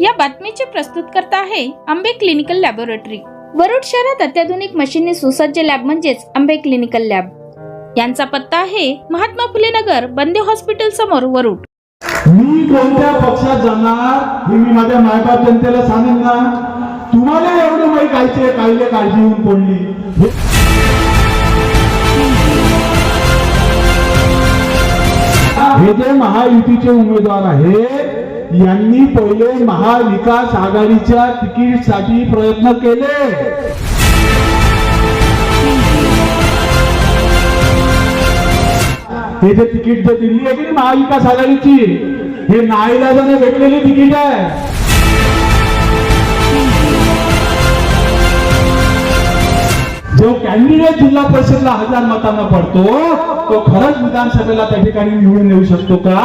या बातमीचे प्रस्तुतकर्ता आहे आंबे क्लिनिकल लॅबोरेटरी. वरुड शहरात अत्याधुनिक मशीनने सुसज्ज लॅब म्हणजेच आंबे क्लिनिकल लॅब. यांचा पत्ता आहे महात्मा फुले नगर बंदे हॉस्पिटल समोर वरुड. मी कोणत्या पक्षात जाणार हे मी माझ्या मायबाप जनतेला सांगेन ना तुम्हाला एवढं माहीत कायचे कायले काळजी येऊन पडली हे जे महायुतीचे उमेदवार आहेत यांनी पहिले महाविकास आघाडीच्या तिकीटसाठी प्रयत्न केले. हे जे तिकीट जे दिल्ली आहे की महाविकास आघाडीची हे नाईलाजाने भेटलेली तिकीट आहे. जो कॅन्डिडेट जिल्हा परिषदला हजार मतांना पडतो तो खरंच विधानसभेला त्या ठिकाणी निवडून येऊ शकतो का?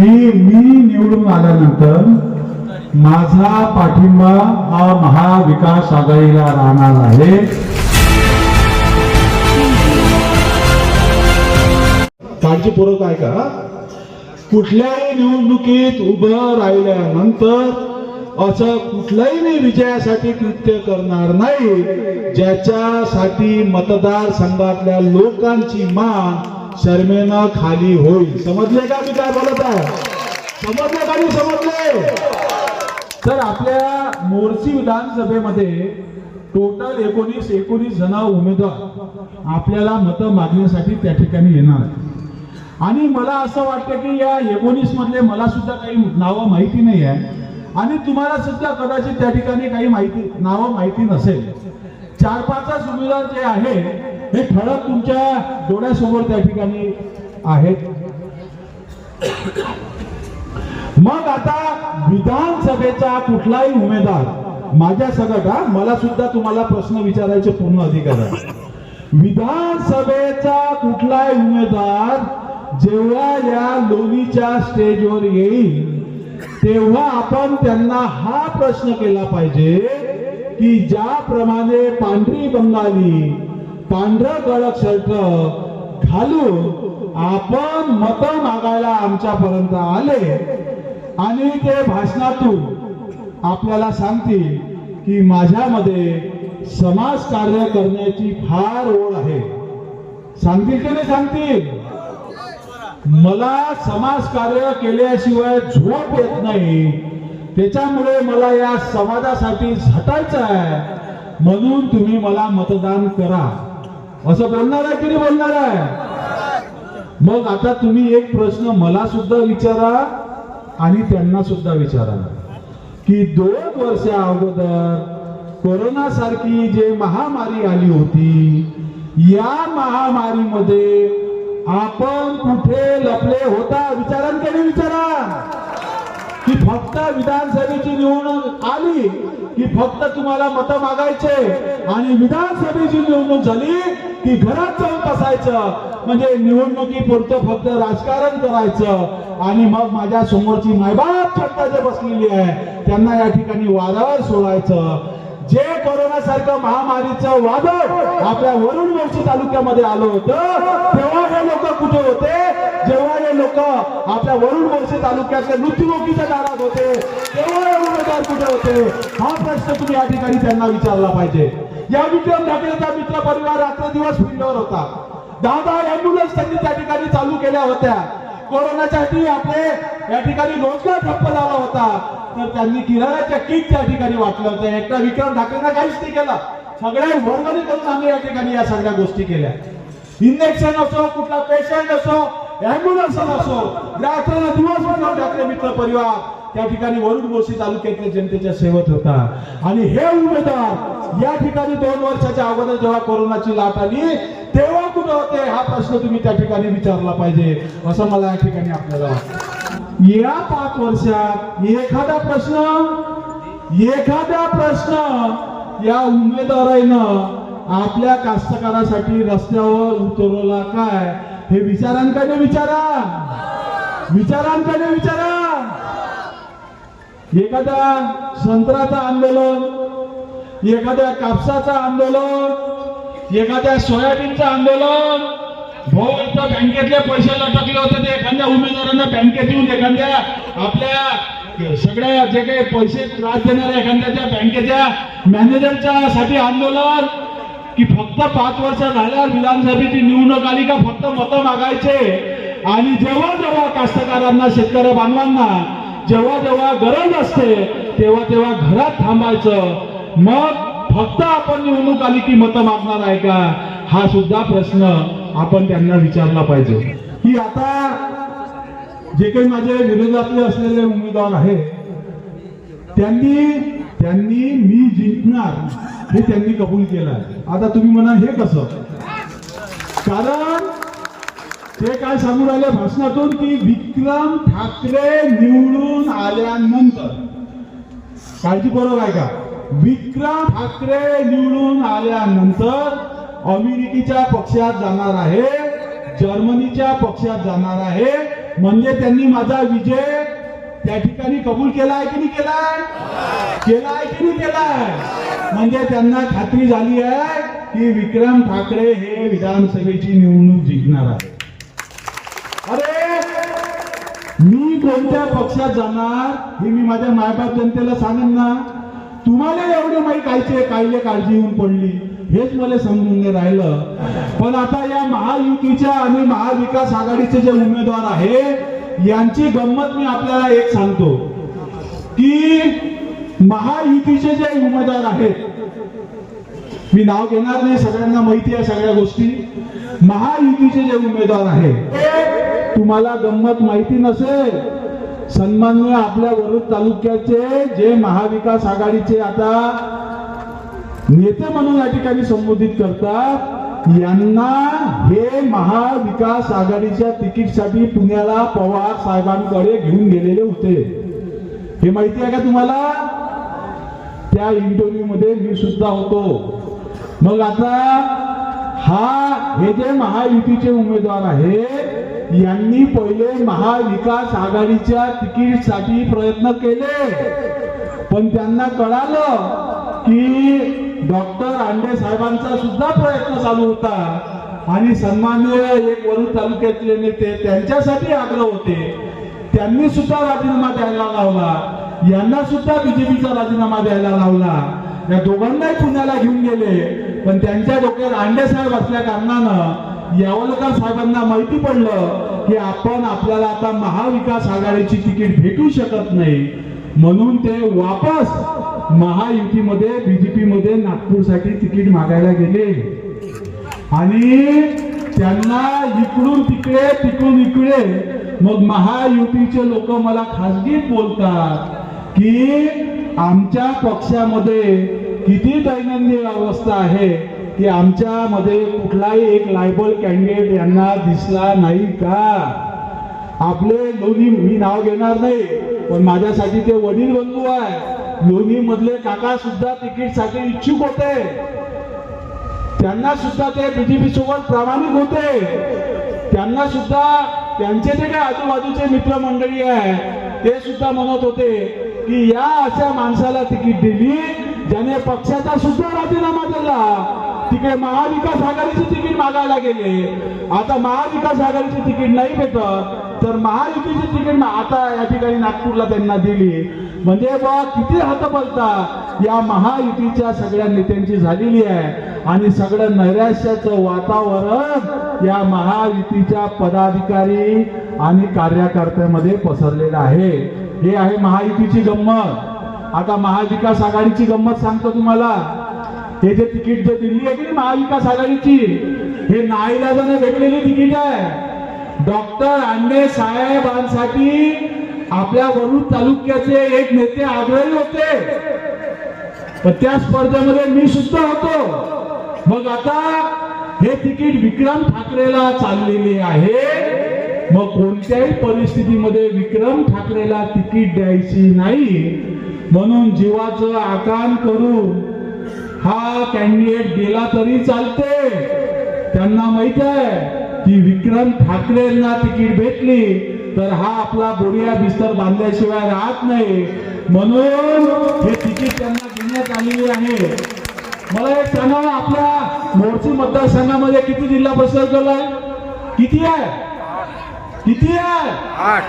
की मी निवडून आल्यानंतर माझा पाठिंबा हा महाविकास आघाडीला राहणार आहे. काळजीपूर्वक आहे का कुठल्याही निवडणुकीत उभं राहिल्यानंतर असं कुठलाही विजयासाठी कृत्य करणार नाही ज्याच्यासाठी मतदारसंघातल्या लोकांची मान शर्मेनं खाली होईल. समजले का मी काय बोलत आहे? समजले का मी समजले? तर आपल्या मोर्ची विधानसभेमध्ये टोटल एकोणीस एकोणीस जण उमेदवार आपल्याला मतं मागण्यासाठी त्या ठिकाणी येणार आणि मला असं वाटतं की या एकोणीस मधले मला सुद्धा काही नावं माहिती नाही आहे. आणि तुम्हाला सुद्धा कदाचित त्या ठिकाणी काही माहिती नावं माहिती नसेल. चार पाचच उमेदवार जे आहे हे ठळक तुमच्या डोळ्यासमोर त्या ठिकाणी आहेत. मग आता विधानसभेचा कुठलाही उमेदवार माझ्या सगळं का मला सुद्धा तुम्हाला प्रश्न विचारायचे पूर्ण अधिकार आहे. विधानसभेचा कुठलाही उमेदवार जेव्हा या लोणीच्या स्टेजवर येईल तेव्हा आपण त्यांना हा प्रश्न केला पाहिजे की ज्याप्रमाणे पांढरी बंगाली पांढरं गळक शर्ट घालून आपण मत मागायला आमच्यापर्यंत आले. आणि ते भाषणातून आपल्याला सांगतील की माझ्यामध्ये समाज कार्य करण्याची फार ओढ आहे. सांगतील की नाही सांगतील? मला समाज कार्य केल्याशिवाय झोप येत नाही. त्याच्यामुळे मला या समाजासाठी झटायचं आहे. म्हणून तुम्ही मला मतदान करा. असं बोलणार आहे की नाही बोलणार आहे. मग आता तुम्ही एक प्रश्न मला सुद्धा विचारा आणि त्यांना सुद्धा विचारा. की दोन वर्ष अगोदर कोरोना सारखी जे महामारी आली होती या महामारीमध्ये आपण कुठे लपले होता? विचारा की नाही विचारा. की फक्त विधानसभेची निवडणूक आली की फक्त तुम्हाला मतं मागायचे आणि विधानसभेची निवडणूक झाली की घरात जाऊन बसायचं. म्हणजे निवडणुकीपुरतं फक्त राजकारण करायचं. आणि मग माझ्या समोरची मायबाप जनता जे बसलेली आहे. त्यांना या ठिकाणी वादळ सोडायचं. जे कोरोना सारखं महामारीचं वादळ आपल्या वरुण मोर्शी तालुक्यामध्ये आलं होतं तेव्हा हे लोक कुठे होते? आपल्या वरुण मोर्शी तालुक्यातल्या मृत्यूमुखीच्या दारात होते. तेव्हा उमेदवार कुठे होते? हा प्रश्न तुम्ही या ठिकाणी त्यांना विचारला पाहिजे. या विक्रम ठाकरेचा मित्र परिवार रात्र दिवस होता. दहा दहा अँब्युलन्स त्यांनी त्या ठिकाणी चालू केल्या होत्या. कोरोनाच्यासाठी आपले या ठिकाणी रोजगार ठप्प झाला होता. तर त्यांनी किराण्याच्या किट त्या ठिकाणी वाटलं होतं. एकटा विक्रम ठाकरेंना काहीच नाही केला. सगळ्या वर्गणी करून आम्ही या ठिकाणी या सगळ्या गोष्टी केल्या. इंजेक्शन असो कुठला पेशंट असो अँब्युलन्स असो. रात्र दिवस विक्रम ठाकरे मित्र परिवार. त्या ठिकाणी वरुण मोर्शी तालुक्यातल्या जनतेच्या सेवत होता. आणि हे उमेदवार या ठिकाणी दोन वर्षाच्या अगोदर जेव्हा कोरोनाची लाट आली तेव्हा कुठे होते? हा प्रश्न तुम्ही त्या ठिकाणी विचारला पाहिजे. असं मला या ठिकाणी आपल्याला वाटतं. या पाच वर्षात एखादा प्रश्न एखादा प्रश्न या उमेदवारानं आपल्या कास्तकारासाठी रस्त्यावर उतरवला काय? हे विचारांकडे विचारा. विचारांकडे विचारा. एखाद्या संत्राचं आंदोलन एखाद्या कापसाचं आंदोलन एखाद्या सोयाबीनचं आंदोलन भाऊ बँकेतले पैसे लटकले होते ते एखाद्या उमेदवारांना बँकेत येऊन एखाद्या आपल्या सगळ्या जे काही पैसे त्रास देणाऱ्या एखाद्याच्या बँकेच्या मॅनेजरच्या साठी आंदोलन की फक्त पाच वर्ष झाल्यावर विधानसभेची निवडणूक आली का फक्त मतं मागायचे. आणि जेव्हा जेव्हा कास्तकारांना शेतकरी बांधवांना जेव्हा जेव्हा गरज असते तेव्हा तेव्हा घरात थांबायचं. मग फक्त आपण निवडणूक आली की मतं मागणार आहे का? हा सुद्धा प्रश्न आपण त्यांना विचारला पाहिजे. की आता जे काही माझे विरोधातले असलेले उमेदवार आहेत त्यांनी त्यांनी मी जिंकणार हे त्यांनी कबूल केलं. आता तुम्ही म्हणा हे कसं? कारण ते काय सांगू राहिले भाषणातून की विक्रम ठाकरे निवडून आल्यानंतर. काळजीपूर्वक आहे का विक्रम ठाकरे निवडून आल्यानंतर अमेरिकेच्या पक्षात जाणार आहे जर्मनीच्या पक्षात जाणार आहे. म्हणजे त्यांनी माझा विजय त्या ठिकाणी कबूल केलाय की नाही केलाय? केलाय की नाही केलाय? म्हणजे त्यांना खात्री झाली आहे की विक्रम ठाकरे हे विधानसभेची निवडणूक जिंकणार आहे अरे मी कोणत्या पक्षात जाणार हे मी माझ्या मायबाप जनतेला सांगेन ना. तुम्हाला एवढे माहीत कायचे कायले काळजी येऊन पडली. हेच मला समजून नाही राहिलं. पण आता या महायुतीच्या आणि महाविकास आघाडीचे जे उमेदवार आहे यांची गंमत मी आपल्याला एक सांगतो की महायुतीचे जे उमेदवार आहेत मी नाव घेणार नाही सगळ्यांना माहिती आहे सगळ्या गोष्टी. महायुतीचे जे उमेदवार आहेत तुम्हाला गंमत माहिती नसेल सन्मान्य आपल्या वरुड तालुक्याचे जे महाविकास आघाडीचे आता नेते म्हणून या ठिकाणी संबोधित करतात यांना हे महाविकास आघाडीच्या तिकीटसाठी पुण्याला पवार साहेबांकडे घेऊन गेलेले होते. हे माहिती आहे का तुम्हाला? त्या इंटरव्ह्यू मध्ये मी सुद्धा होतो. मग आता हा हे जे महायुतीचे उमेदवार आहेत यांनी पहिले महाविकास आघाडीच्या तिकीटसाठी प्रयत्न केले. पण त्यांना कळालं की डॉक्टर आंडे साहेबांचा सुद्धा प्रयत्न चालू होता. आणि सन्माननीय एक वरुण तालुक्यातले नेते त्यांच्यासाठी आग्रह होते. त्यांनी सुद्धा राजीनामा द्यायला लावला. यांना सुद्धा बीजेपीचा राजीनामा द्यायला लावला. या दोघांनाही पुण्याला घेऊन गेले. पण त्यांच्या डोक्यात आंडे साहेब असल्या कारणानं यावलकर साहेबांना माहिती पडलं की आपण आपल्याला आता महाविकास आघाडीची तिकीट भेटू शकत नाही. म्हणून ते वापस महायुतीमध्ये बीजेपी मध्ये नागपूरसाठी तिकीट मागायला गेले. आणि त्यांना इकडून तिकडे तिकडून इकडे मग महायुतीचे लोक मला खासगीत बोलतात की आमच्या पक्षामध्ये किती दैनंदिन अवस्था आहे की आमच्यामध्ये कुठलाही एक लायबल कॅन्डिडेट यांना दिसला नाही का? आपले दोन्ही मी नाव घेणार नाही. पण माझ्यासाठी ते वडील बंधू आहे लोणी मधले काका सुद्धा तिकीटसाठी इच्छुक होते. त्यांना सुद्धा ते बीजेपी सोबत प्रामाणिक होते. त्यांना सुद्धा त्यांचे जे काही आजूबाजूचे मित्रमंडळी आहे ते सुद्धा म्हणत होते की या अशा माणसाला तिकीट दिली ज्याने पक्षाचा सुद्धा राजीनामा दिला. तिकडे महाविकास आघाडीचे तिकीट मागायला गेले. आता महाविकास आघाडीचे तिकीट नाही भेटत. तर महायुतीची तिकीट आता या ठिकाणी नागपूरला त्यांना दिली. म्हणजे बा किती हतबलता या महायुतीच्या सगळ्या नेत्यांची झालेली आहे. आणि सगळं नैराश्याचं वातावरण या महायुतीच्या पदाधिकारी आणि कार्यकर्त्यामध्ये पसरलेलं आहे. हे आहे महायुतीची गंमत. आता महाविकास आघाडीची गंमत सांगतो तुम्हाला. हे जे तिकीट जे दिली आहे की महाविकास आघाडीची? हे नाईलाजाने भेटलेली तिकीट आहे. डॉक्टर आंडे साहेबांसाठी आपल्या वरुड तालुक्याचे एक नेते आग्रही होते. पण त्या स्पर्धेमध्ये मी सुद्धा होतो. मग आता हे तिकीट विक्रम ठाकरेला चाललेले आहे. मग कोणत्याही परिस्थितीमध्ये विक्रम ठाकरेला तिकीट द्यायची नाही. म्हणून जीवाचं आकान करून हा कॅन्डिडेट गेला तरी चालते. त्यांना माहीत आहे की विक्रम ठाकरेंना तिकीट भेटली तर हा आपला बोरिया बिस्तर बांधल्याशिवाय राहत नाही. म्हणून हे तिकीट त्यांना देण्यात आलेली आहे. मला एक सांगा आपल्या मोर्ची मतदारसंघामध्ये किती जिल्हा परिषद गट आहे? किती आहे? किती आहे? आठ.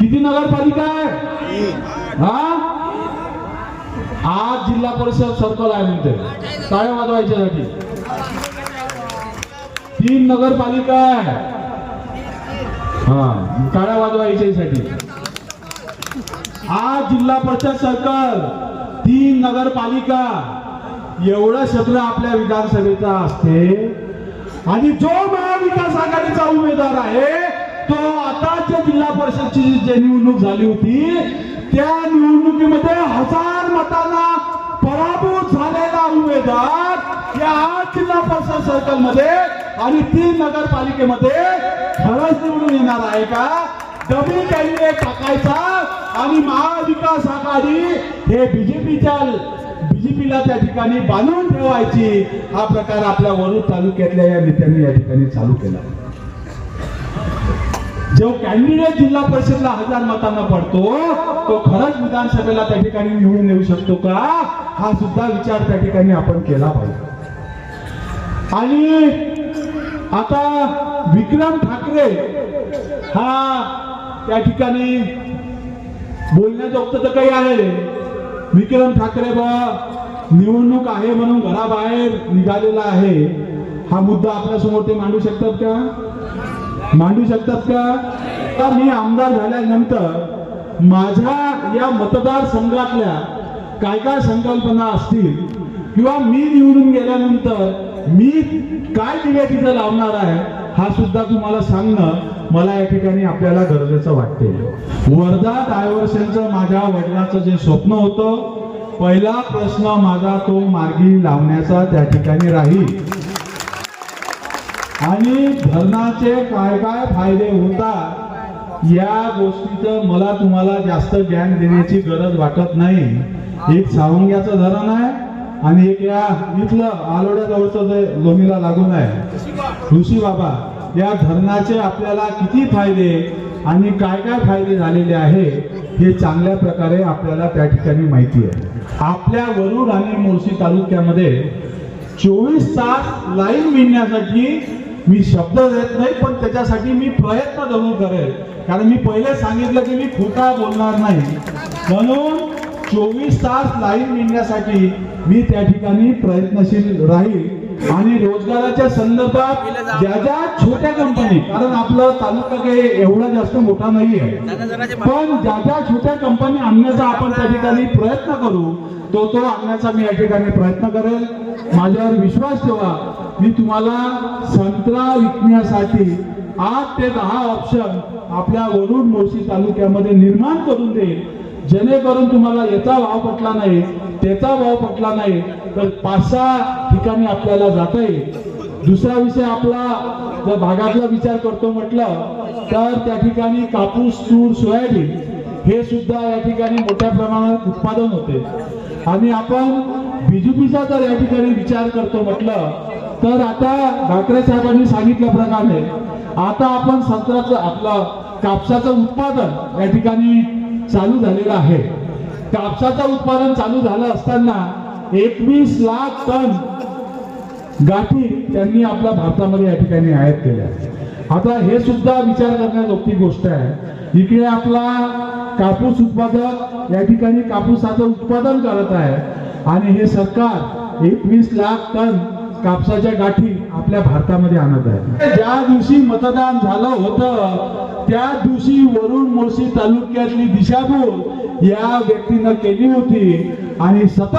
किती नगरपालिका आहे? हा? आज जिल्हा परिषद सर्कल आहे म्हणते. टाळ्या वाजवायच्यासाठी? तीन नगरपालिका आहे. हा टाळ्या वाजवायच्यासाठी आज जिल्हा परिषद सर्कल तीन नगरपालिका एवढं सत्र आपल्या विधानसभेचा असते. आणि जो महाविकास आघाडीचा उमेदवार आहे तो आताच्या जिल्हा परिषदची जी निवडणूक झाली होती त्या निवडणुकीमध्ये हजार मतांना पराभूत झालेला उमेदवार या आज जिल्हा परिषद सर्कलमध्ये आणि तीन नगरपालिकेमध्ये खरंच निवडून येणार आहे का? डबी कॅन्डिडेट टाकायचा आणि महाविकास आघाडी हे बीजेपीच्या बीजेपीला त्या ठिकाणी बांधून ठेवायची. हा प्रकार आपल्या वरुड तालुक्यातल्या या नेत्यांनी या ठिकाणी चालू केला. जो कॅन्डिडेट जिल्हा परिषदला हजार मतांना पडतो तो खरंच विधानसभेला त्या ठिकाणी निवडून येऊ शकतो का? हा सुद्धा विचार त्या ठिकाणी आपण केला पाहिजे. आणि आता विक्रम ठाकरे हा त्या ठिकाणी बोलण्याजोगतं तर काही आहे. विक्रम ठाकरे बा निवडणूक आहे म्हणून घराबाहेर निघालेला आहे. हा मुद्दा आपल्यासमोर ते मांडू शकतात का? मांडू शकतात का? आता मी आमदार झाल्यानंतर माझ्या या मतदारसंघातल्या काय काय संकल्पना असतील किंवा मी निवडून गेल्यानंतर मी काय दिवे तिथं लावणार आहे हा सुद्धा तुम्हाला सांगणं मला या ठिकाणी आपल्याला गरजेचं वाटते वर्धा डायव्हर्शनचं माझ्या वडिलाचं जे स्वप्न होतं पहिला प्रश्न माझा तो मार्गी लावण्याचा त्या ठिकाणी राहील. आणि धरणाचे काय काय फायदे होतात या गोष्टीचं मला तुम्हाला जास्त ज्ञान देण्याची गरज वाटत नाही. एक सावंग्याचं धरण आहे आणि एक या इथलं आलोड्याजवळचं जे लोणीला लागून आहे. ऋषी बाबा या धरणाचे आपल्याला किती फायदे आणि काय काय फायदे झालेले आहे हे चांगल्या प्रकारे आपल्याला त्या ठिकाणी माहिती आहे. आपल्या वरुड आणि मुळशी तालुक्यामध्ये चोवीस तास लाईन मिळण्यासाठी मी शब्द देत नाही पण त्याच्यासाठी मी प्रयत्न जरूर करेल. कारण मी पहिले सांगितलं की मी खोटा बोलणार नाही. म्हणून चोवीस तास लाईन मिळण्यासाठी मी त्या ठिकाणी प्रयत्नशील राहील. आणि रोजगाराच्या संदर्भात ज्या ज्या छोट्या कंपनी कारण आपलं तालुका काही एवढा जास्त मोठा नाही आहे पण ज्या ज्या छोट्या कंपनी आणण्याचा आपण त्या ठिकाणी प्रयत्न करू तो तो आणण्याचा मी या ठिकाणी प्रयत्न करेल. माझ्यावर विश्वास ठेवा. मी तुम्हाला संत्रा विकण्यासाठी आठ ते दहा ऑप्शन आपल्या वरुड मोर्शी तालुक्यामध्ये निर्माण करून देईल. जेणेकरून तुम्हाला याचा भाव पटला नाही त्याचा भाव पटला नाही तर पाच सहा ठिकाणी आपल्याला जाता येईल. दुसरा विषय आपला जर भागातला विचार करतो म्हटलं तर त्या ठिकाणी कापूस तूर सोयाबीन हे सुद्धा या ठिकाणी मोठ्या प्रमाणात उत्पादन होते. आणि आपण बीजेपीचा जर या ठिकाणी विचार करतो म्हटलं तर आता ठाकरे साहेबांनी सांगितल्याप्रमाणे आता आपण संत्राचं आपलं कापसाचं उत्पादन या ठिकाणी चालू झालेला आहे. कापसाचं उत्पादन चालू झालं असताना एकवीस लाख टन गाठी त्यांनी आपल्या भारतामध्ये या ठिकाणी आयात केल्या. आता हे सुद्धा विचार करण्याजोगती गोष्ट आहे. इकडे आपला कापूस उत्पादक या ठिकाणी कापूसाचं उत्पादन करत आहे. आणि हे सरकार एकवीस लाख टन कापसाच्या गाठी आपल्या भारतामध्ये आणत आहे ज्या दिवशी मतदान झालं होतं त्या दिवशी वरुण मुळशी तालुक्यातली दिशाभूल या व्यक्तीनं केली होती. आणि सतत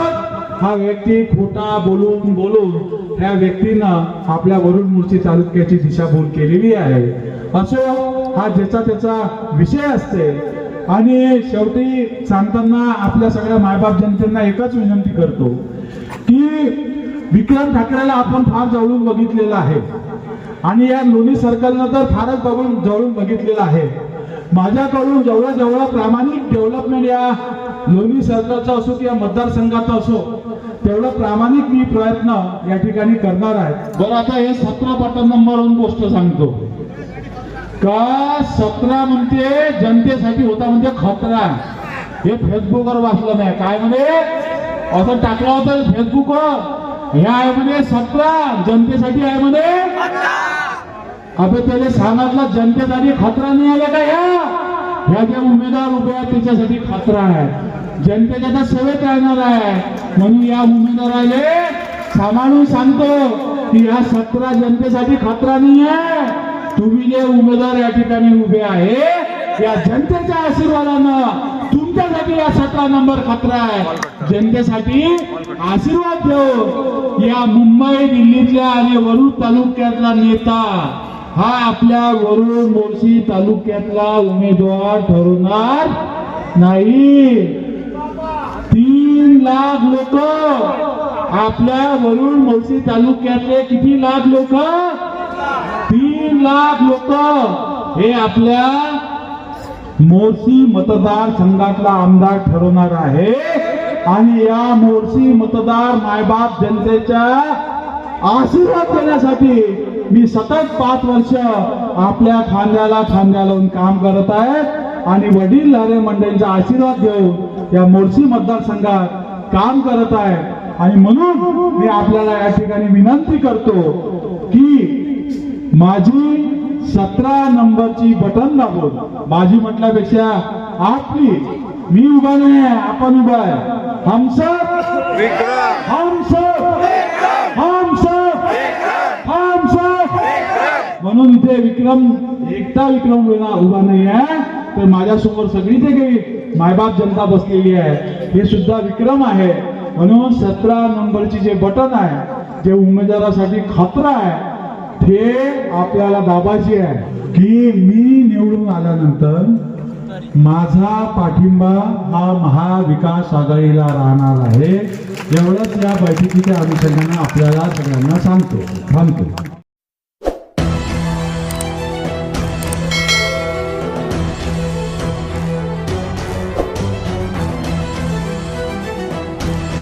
हा व्यक्ती खोटा बोलून बोलून त्या व्यक्तीनं आपल्या वरुण मुळशी तालुक्याची दिशाभूल केलेली आहे. असो हा ज्याचा त्याचा विषय असते. आणि शेवटी सांगताना आपल्या सगळ्या मायबाप जनतेना एकच विनंती करतो की विक्रम ठाकरेला आपण फार जवळून बघितलेलं आहे. आणि या लोणी सर्कलनं तर फारच बघून जवळून बघितलेलं आहे. माझ्याकडून जेवढं जेवढं प्रामाणिक डेव्हलपमेंट या लोणी सर्कलचा असो किंवा मतदारसंघाचा असो तेवढं प्रामाणिक मी प्रयत्न या ठिकाणी करणार आहे. बरं आता हे सतरा पटन नंबरवरून गोष्ट सांगतो. का सतरा म्हणते जनतेसाठी होता म्हणजे खतरा. हे फेसबुकवर वाचलं नाही. काय म्हणे? असं टाकलं होतं फेसबुकवर ह्या आहे म्हणे सतरा. जनतेसाठी आहे म्हणे. अबे त्याने सांगितलं जनतेसाठी खतरा नाही आला का ह्या ह्या ज्या उमेदवार उभे आहेत त्याच्यासाठी खतरा आहे. जनतेच्या त्या सेवेत राहणार आहे. म्हणून या उमेदवाराले सांभाळून सांगतो की या सतरा जनतेसाठी खतरा नाही आहे. तुम्ही जे उमेदवार या ठिकाणी उभे आहे या जनतेच्या आशीर्वादानं तुमच्यासाठी या सतरा नंबर खतरा आहे. जनतेसाठी आशीर्वाद देऊ. या मुंबई दिल्लीतल्या आणि वरुड तालुक्यातला नेता हा आपल्या वरुड मोर्शी तालुक्यातला उमेदवार ठरवणार नाही. तीन लाख लोक आपल्या वरुड मोर्शी तालुक्यातले किती लाख लोक? तीन लाख लोक हे आपल्या मोर्शी मतदारसंघातला आमदार ठरवणार आहे. आणि या मोर्शी मतदार मायबाप जनतेच्या आशीर्वाद देण्यासाठी मी सतत पाच वर्ष आपल्या खांद्याला खांद्या लावून काम करत आहे. आणि वडील लहरे मंडळींचा आशीर्वाद घेऊन या मोर्शी मतदारसंघात काम करत आहे. आणि म्हणून मी आपल्याला या ठिकाणी विनंती करतो की माझी सतरा नंबरची बटन दाबून माझी म्हटल्यापेक्षा आपली मी उभा नाही आहे आपण उभा आहे. हम सब हम सब हम सब हम सब म्हणून इथे विक्रम एकटा विक्रम उभा उभा नाही आहे तर माझ्यासमोर सगळी जे काही मायबाप जनता बसलेली आहे. हे सुद्धा विक्रम आहे. म्हणून सतरा नंबरची जे बटन आहे जे उमेदवारासाठी खतरा आहे ते आपल्याला दाबाची आहे. की मी निवडून आल्यानंतर माझा पाठिंबा हा महाविकास आघाडीला राहणार आहे. एवढंच या बैठकीच्या अनुषंगाने आपल्याला सगळ्यांना सांगतो. थांबतो.